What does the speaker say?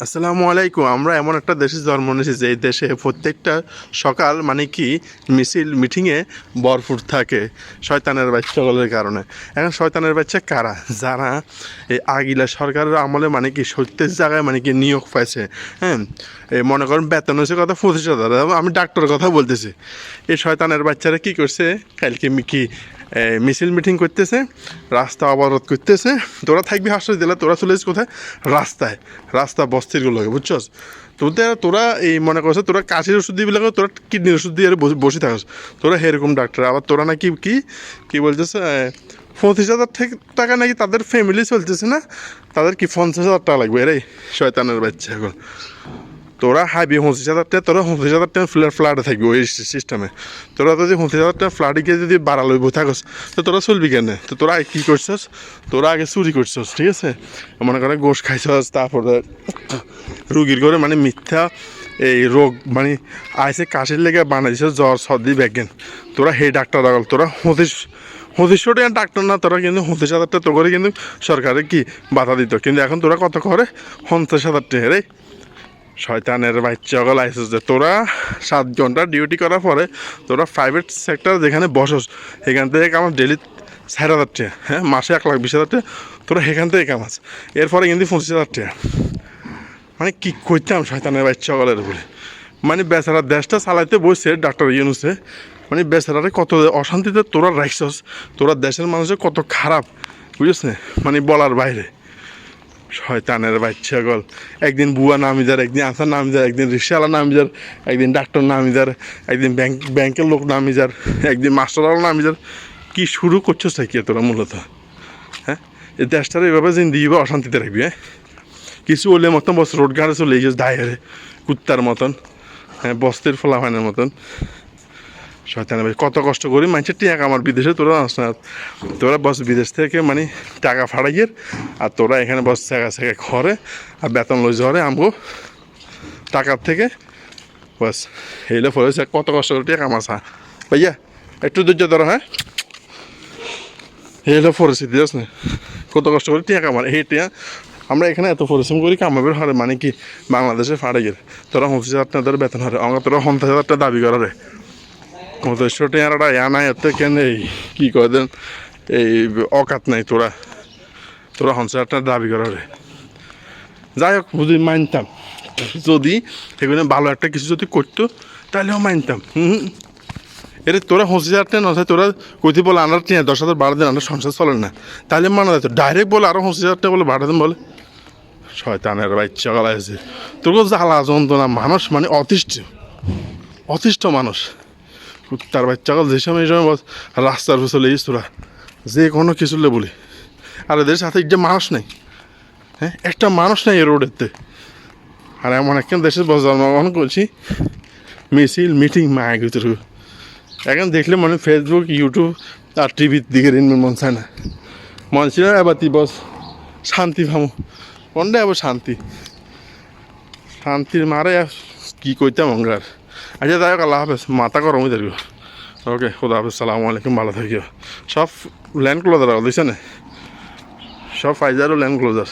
আসসালামু আলাইকুম। আমরা এমন একটা দেশে জন্ম নিয়েছি যে দেশে প্রত্যেকটা সকাল মানে কি, মিছিল মিটিংয়ে ভরপুর থাকে শয়তানের বাচ্চাগুলোর কারণে। এখন শয়তানের বাচ্চা কারা? যারা এই আগিলা সরকারের আমলে মানে কি সত্যের জায়গায় মানে কি নিয়োগ পাইছে হ্যাঁ? এই মনে করেন বেতন হয়েছে কথা পঁচিশ হাজার। আমি ডাক্তারের কথা বলতেছি। এই শয়তানের বাচ্চারা কি করছে? কালকে কি মিছিল মিটিং করতেছে রাস্তা অবরোধ করতেছে। তোরা থাকবি হাসপাতাল দিলে তোরা চলে যাস কোথায়? রাস্তায় রাস্তা বস্তিরগুলোকে বুঝছস? তোদের তোরা এই মনে করছে তোরা কাশির ওষুধ দিবি লাগে তোরা কিডনির ওষুধ দিয়ে বসে- থাকস। তোরা এরকম ডাক্তার। আবার তোরা নাকি কি কি বলতেছে এ, পঁচিশ হাজার টাকা নাকি তাদের ফ্যামিলি চলতেছে না? তাদের কি পঞ্চাশ হাজার টাকা লাগবে রে শয়তানের বাচ্চা এখন। তোরা হাইবি পঁচিশ হাজার তোরা পঁচিশ হাজার টাকা ফ্ল্যাট ফ্ল্যাটে থাকবি ওই সিস্টেমে তোরা যদি পঁচিশ হাজার টাকা ফ্ল্যাটে গিয়ে যদি বাড়া লইব থাকস, তো তোরা চলবি কেন? তো তোরা কী করছস? তোরা আগে চুরি করছস, ঠিক আছে? মনে করে গোশ খাইছস, তারপরে রুগীর করে মানে মিথ্যা এই রোগ মানে আইসে কাশির লেগে বানাইছে জ্বর, সর্দি, ব্যাগেন। তোরা হে ডাক্তার আগল তোরা পঁচিশ পঁচিশশো টাকা ডাক্তার না, তোরা কিন্তু পঁচিশ হাজার তো করে কিন্তু সরকারে কি বাধা দিত? কিন্তু এখন তোরা কত করে? পঞ্চাশ হাজার টাকা, রে। শয়তানের বাচ্চা গল আইসিস যে তোরা সাত ঘণ্টা ডিউটি করার পরে তোরা প্রাইভেট সেক্টর যেখানে বসস, সেখান থেকে আমার ডেলি চার হাজার হ্যাঁ? মাসে এক লাখ বিশ হাজার টাকা, তোরা সেখান থেকে কামাস এরপরে কিন্তু পঁচিশ হাজার টাকা। মানে কী করতাম শয়তানের বাচ্চা গলের বলে মানে বেচারা দেশটা চালাইতে বসছে ডাক্তার ইউনুসে। মানে বেচারারে কত অশান্তিতে তোরা রাখছস তোরা দেশের মানুষের কত খারাপ, বুঝেছ মানে বলার বাইরে। শয়তানের বাচ্চা গল। একদিন বুয়া নামি যার একদিন আসার নামি যার একদিন রিক্সাওয়ালা নামি যার একদিন ডাক্তার নামি যার একদিন ব্যাংক, ব্যাংকের লোক নামি যার একদিন মাস্টারওয়ালা নামি যার কি শুরু করছিস কি তোরা মূলত? হ্যাঁ? এই দেশটার এভাবে জিন্দিগি অশান্তিতে রাখবি হ্যাঁ? কিছু হলে মতন বস রোড ঘাটে চলে গেছে দায়েরে, কুত্তার মতন হ্যাঁ বস্তির ফলাফানের মতন। শয়তানের ভাই কত কষ্ট করি মানুষের টিয়া আমার বিদেশে, তোরা আস না। তোরা বস বিদেশ থেকে মানে টাকা ফাড়াইয়ের, আর তোরা এখানে বস জায়গা জায়গায় ঘরে, আর বেতন লই ঝরে আমগো টাকার থেকে। বস, এইলে ফলেছে কত কষ্ট করে টিয়া কামাসা ভাইয়া, একটু ধৈর্য ধরো হ্যাঁ? এইলে পরিস্থিতি আছে না? কত কষ্ট করে টিয়া কামার। এই টিয়া, আমরা এখানে এত পরিশ্রম করি, কামাবের হারে মানে কি, বাংলাদেশে ফাড়াইয়ের। তোরা পঁচিশ হাজার টাকা বেতন হারে আমরা তোরা পঞ্চাশ হাজার টাকা দাবি করারে। পঁচিশশো টাকাটা এনা এতে কেন এই কী করে দেন? এই অকাত নাই তোরা। তোরা টাকা দাবি করারে যাই হোক যদি মানতাম। যদি সেখানে ভালো একটা কিছু যদি করতো, তাহলেও মানতাম। হুম এরে তোরা টাকা নয় তোরা কইতে বলে আনার টিয়া, দশ হাজার বারো দিন, আনার সংসার চলে না। তাহলে মানা যেত ডাইরেক্ট বলে আরও টাকা বলে বারো দিন বলে। শয়তানের বাচ্চা গলা আছে। তোর জ্বালা যন্ত্রণা, মানুষ মানে অতিষ্ঠ। অতিষ্ঠ মানুষ। তার বাচ্চা গল যে সময় সময় বস, রাস্তার চলে গেছিস তোরা যে কোনো কিছুলে বলি। আর এদের সাথে যে মানুষ নেই। হ্যাঁ একটা মানুষ নেই রোডেতে। আর এমন একখান বস, জন্মগ্রহণ করছি। মিছিল, মিটিং মায়া ভিতরে। এখন দেখলে মনে ফেসবুক ইউটিউব আর টিভির দিকে ঋণ মন চায় না। মন ছিল এবার তুই বস, শান্তি ভামো। কোনটা এবার শান্তি? শান্তির মারে কি কইতাম অঙ্গার? আচ্ছা যাই হোক, আল্লাহ হাফেজ, মাথা গরমই হয়ে ওকে, খুদা হাফেজ, সালামু আলাইকুম, ভালো থাকিও। সব ল্যান্ড ক্লোজার দিছে না সব ফাইজারও ল্যান্ড ক্লোজার